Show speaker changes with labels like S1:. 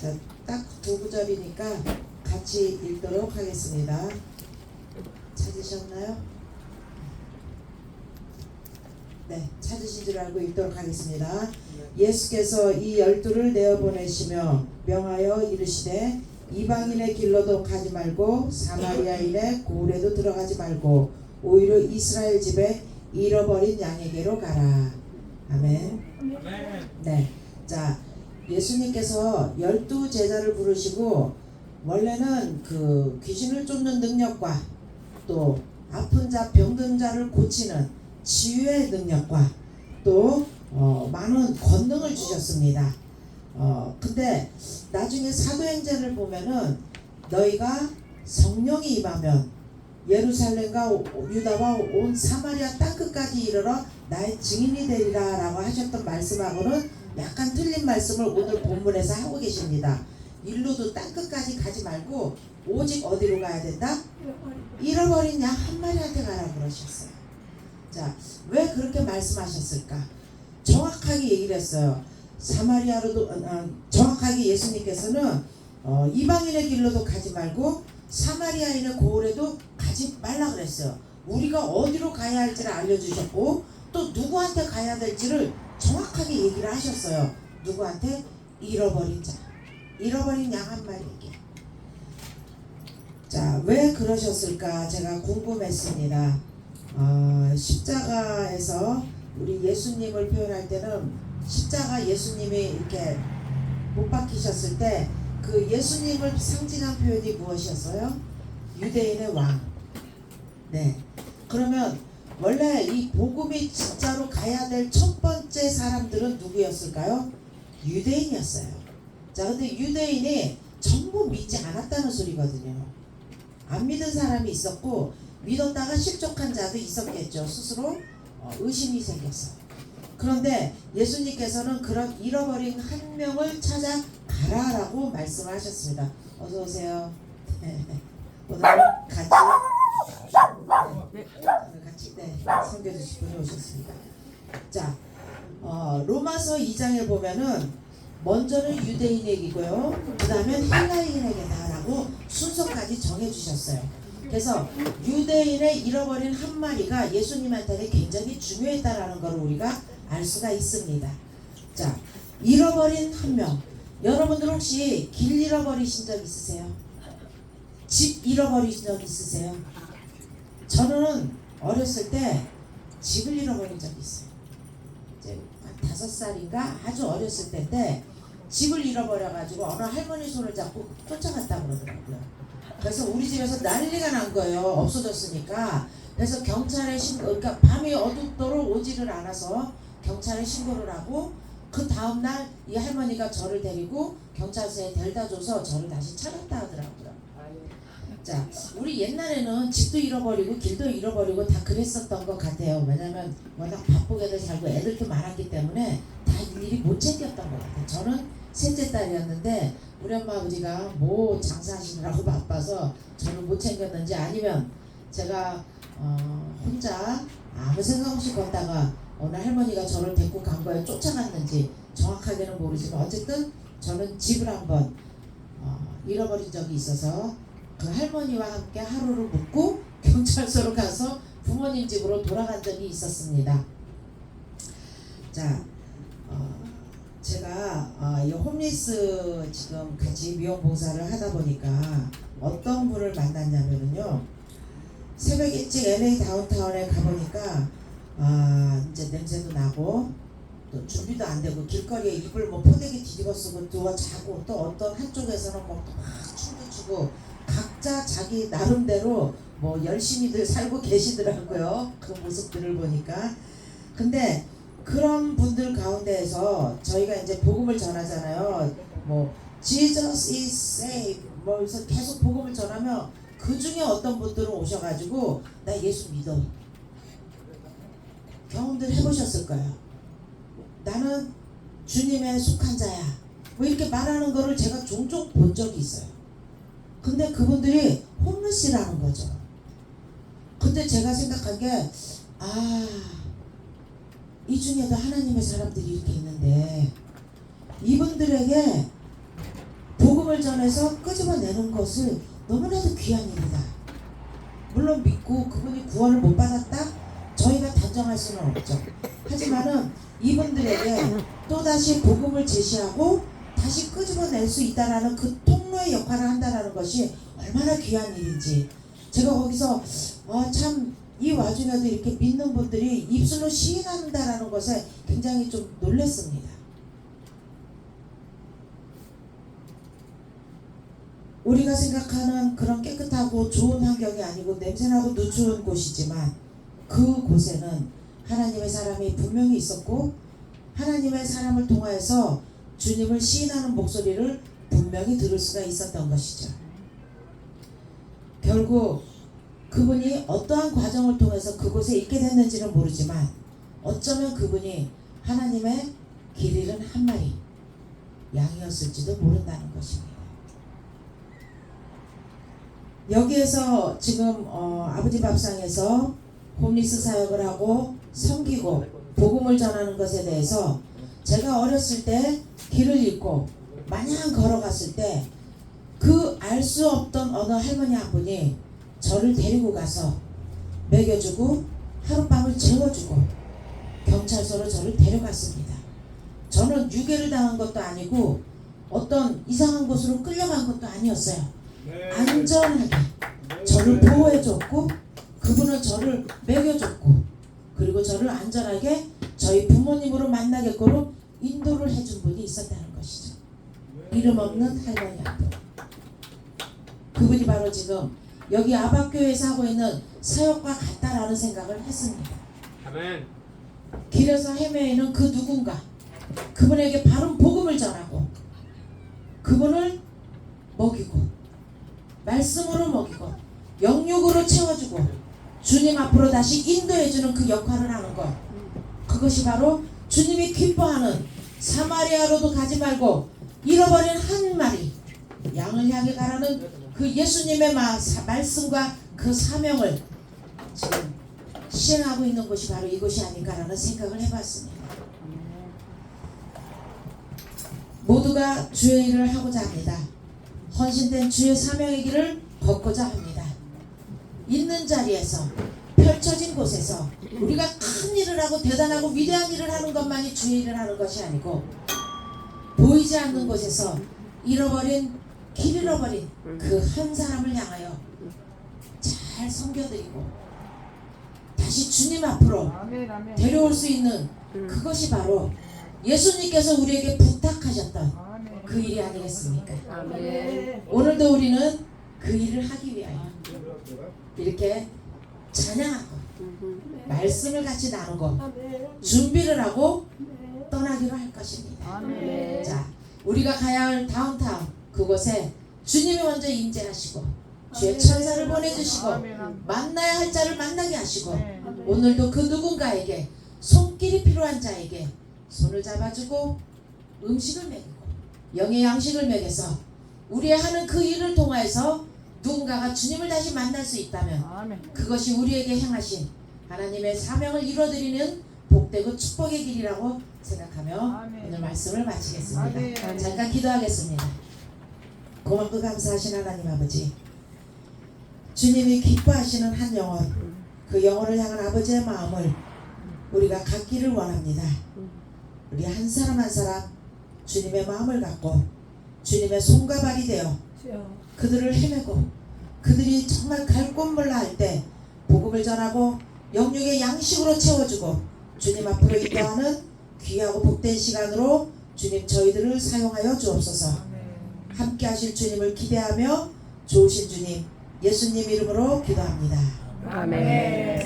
S1: 자, 딱두 구절이니까 같이 읽도록 하겠습니다. 찾으셨나요? 네, 찾으신 줄 알고 읽도록 하겠습니다. 예수께서 이 열두를 내어 보내시며 명하여 이르시되 이방인의 길로도 가지 말고 사마리아인의 고을에도 들어가지 말고 오히려 이스라엘 집에 잃어버린 양에게로 가라. 아멘. 네. 자, 예수님께서 열두 제자를 부르시고 원래는 그 귀신을 쫓는 능력과 또 아픈 자, 병든 자를 고치는 치유의 능력과 또 어, 많은 권능을 주셨습니다. 어, 근데 나중에 사도행전을 보면은 너희가 성령이 임하면 예루살렘과 오- 유다와 온 사마리아 땅 끝까지 이르러 나의 증인이 되리라라고 하셨던 말씀하고는 약간 틀린 말씀을 오늘 본문에서 하고 계십니다. 일로도 땅 끝까지 가지 말고 오직 어디로 가야 된다? 잃어버린 양 한 마리한테 가라 그러셨어요. 자, 왜 그렇게 말씀하셨을까? 정확하게 얘기를 했어요. 사마리아로도 어, 어, 정확하게 예수님께서는 어, 이방인의 길로도 가지 말고 사마리아인의 고을에도 가지 말라 그랬어요. 우리가 어디로 가야 할지를 알려주셨고 또 누구한테 가야 될지를 정확하게 얘기를 하셨어요. 누구한테? 잃어버린 자, 잃어버린 양 한 마리에게. 자, 왜 그러셨을까? 제가 궁금했습니다. 어, 십자가에서 우리 예수님을 표현할 때는 십자가 예수님이 이렇게 못 박히셨을 때 그 예수님을 상징한 표현이 무엇이었어요? 유대인의 왕. 네. 그러면 원래 이 복음이 진짜로 가야 될 첫 번째 사람들은 누구였을까요? 유대인이었어요. 자, 근데 유대인이 전부 믿지 않았다는 소리거든요. 안 믿은 사람이 있었고 믿었다가 실족한 자도 있었겠죠. 스스로 어, 의심이 생겼어요. 그런데 예수님께서는 그런 잃어버린 한 명을 찾아 가라라고 말씀하셨습니다. 어서 오세요. 네. 오늘 같이 네, 같이 네, 섬겨주실 분이 오셨습니다. 자, 어, 로마서 2장에 보면은 먼저는 유대인에게고요. 그 다음에 헬라인에게다라고 순서까지 정해주셨어요. 그래서 유대인의 잃어버린 한 마리가 예수님한테는 굉장히 중요했다라는 걸 우리가 알 수가 있습니다. 자, 잃어버린 한 명. 여러분들 혹시 길 잃어버리신 적 있으세요? 집 잃어버리신 적 있으세요? 저는 어렸을 때 집을 잃어버린 적이 있어요. 이제 한 다섯 살인가 아주 어렸을 때인데 집을 잃어버려가지고 어느 할머니 손을 잡고 쫓아갔다 그러더라고요. 그래서 우리 집에서 난리가 난 거예요. 없어졌으니까. 그래서 경찰에 신고, 그러니까 밤이 어둡도록 오지를 않아서 경찰에 신고를 하고 그 다음날 이 할머니가 저를 데리고 경찰서에 데려다 줘서 저를 다시 찾았다 하더라고요. 자, 우리 옛날에는 집도 잃어버리고 길도 잃어버리고 다 그랬었던 것 같아요. 왜냐면 워낙 바쁘게들 살고 애들도 많았기 때문에 다 일일이 못 챙겼던 것 같아요. 저는 셋째 딸이었는데 우리 엄마 아버지가 뭐 장사하시느라고 바빠서 저를 못 챙겼는지 아니면 제가 어, 혼자 아무 생각 없이 걷다가 어느 할머니가 저를 데리고 간 거에 쫓아갔는지 정확하게는 모르지만 어쨌든 저는 집을 한번 어, 잃어버린 적이 있어서 그 할머니와 함께 하루를 묵고 경찰서로 가서 부모님 집으로 돌아간 적이 있었습니다. 자, 어, 제가 어, 이 홈리스 지금 같이 미용 봉사를 하다 보니까 어떤 분을 만났냐면요. 새벽 일찍 LA 다운타운에 가보니까 아 이제 냄새도 나고 또 준비도 안 되고 길거리에 이불 뭐 포대기 뒤집어 쓰고 누워 자고 또 어떤 한쪽에서는 뭐막 춤도 추고 각자 자기 나름대로 뭐 열심히들 살고 계시더라고요. 그 모습들을 보니까. 근데 그런 분들 가운데에서 저희가 이제 복음을 전하잖아요. 뭐 Jesus is saved. 뭐 그래서 계속 복음을 전하며 그 중에 어떤 분들은 오셔가지고 나 예수 믿어. 경험들 해보셨을 거예요. 나는 주님의 속한 자야. 뭐 이렇게 말하는 거를 제가 종종 본 적이 있어요. 근데 그분들이 홈리스라는 거죠. 근데 제가 생각한 게, 아, 이 중에도 하나님의 사람들이 이렇게 있는데, 이분들에게 복음을 전해서 끄집어내는 것을 너무나도 귀한 일이다. 물론 믿고 그분이 구원을 못 받았다? 저희가 단정할 수는 없죠. 하지만은 이분들에게 또다시 복음을 제시하고 다시 끄집어낼 수 있다라는 그 통 로의 역할을 한다라는 것이 얼마나 귀한 일인지 제가 거기서 아, 참이 와중에도 이렇게 믿는 분들이 입술로 시인한다라는 것에 굉장히 좀 놀랐습니다. 우리가 생각하는 그런 깨끗하고 좋은 환경이 아니고 냄새나고 누추한 곳이지만 그 곳에는 하나님의 사람이 분명히 있었고 하나님의 사람을 통하여서 주님을 시인하는 목소리를 분명히 들을 수가 있었던 것이죠. 결국 그분이 어떠한 과정을 통해서 그곳에 있게 됐는지는 모르지만 어쩌면 그분이 하나님의 길 잃은 한 마리 양이었을지도 모른다는 것입니다. 여기에서 지금 어, 아버지 밥상에서 홈리스 사역을 하고 섬기고 복음을 전하는 것에 대해서 제가 어렸을 때 길을 잃고 마냥 걸어갔을 때 그 알 수 없던 어느 할머니 한 분이 저를 데리고 가서 먹여주고 하룻밤을 재워주고 경찰서로 저를 데려갔습니다. 저는 유괴를 당한 것도 아니고 어떤 이상한 곳으로 끌려간 것도 아니었어요. 안전하게 저를 보호해줬고 그분은 저를 먹여줬고 그리고 저를 안전하게 저희 부모님으로 만나게끔 인도를 해준 분이 있었다는 것 이름 없는 할머니 한 분. 그분이 바로 지금 여기 아바교회에서 하고 있는 사역과 같다라는 생각을 했습니다.
S2: 아멘.
S1: 길에서 헤매이는 그 누군가 그분에게 바른 복음을 전하고 그분을 먹이고 말씀으로 먹이고 영육으로 채워주고 주님 앞으로 다시 인도해주는 그 역할을 하는 것 그것이 바로 주님이 기뻐하는 사마리아로도 가지 말고 잃어버린 한 마리 양을 향해 가라는 그 예수님의 말씀과 그 사명을 지금 시행하고 있는 곳이 바로 이곳이 아닐까라는 생각을 해봤습니다. 모두가 주의 일을 하고자 합니다. 헌신된 주의 사명의 길을 걷고자 합니다. 있는 자리에서 펼쳐진 곳에서 우리가 큰 일을 하고 대단하고 위대한 일을 하는 것만이 주의 일을 하는 것이 아니고 보이지 않는 곳에서 잃어버린 길 잃어버린 그 한 사람을 향하여 잘 섬겨드리고 다시 주님 앞으로 데려올 수 있는 그것이 바로 예수님께서 우리에게 부탁하셨던 그 일이 아니겠습니까? 오늘도 우리는 그 일을 하기 위하여 이렇게 찬양하고 말씀을 같이 나누고 준비를 하고 떠나기로 할 것입니다. 자, 우리가 가야 할 다운타운 그곳에 주님이 먼저 임재하시고 주의 천사를 보내주시고 만나야 할 자를 만나게 하시고
S3: 아멘.
S1: 오늘도 그 누군가에게 손길이 필요한 자에게 손을 잡아주고 음식을 먹이고 영의 양식을 먹여서 우리의 하는 그 일을 통하여서 누군가가 주님을 다시 만날 수 있다면 그것이 우리에게 행하신 하나님의 사명을 이루어드리는 복되고 축복의 길이라고 생각하며
S3: 아멘.
S1: 오늘 말씀을 마치겠습니다.
S3: 아멘.
S1: 잠깐 기도하겠습니다. 고맙고 감사하신 하나님 아버지 주님이 기뻐하시는 한 영혼 그 영혼을 향한 아버지의 마음을 우리가 갖기를 원합니다. 우리 한 사람 한 사람 주님의 마음을 갖고 주님의 손과 발이 되어 그들을 헤매고 그들이 정말 갈 곳 몰라 할 때 복음을 전하고 영육의 양식으로 채워주고 주님 앞으로 인도하는 귀하고 복된 시간으로 주님 저희들을 사용하여 주옵소서. 함께 하실 주님을 기대하며 좋으신 주님 예수님 이름으로 기도합니다.
S3: 아멘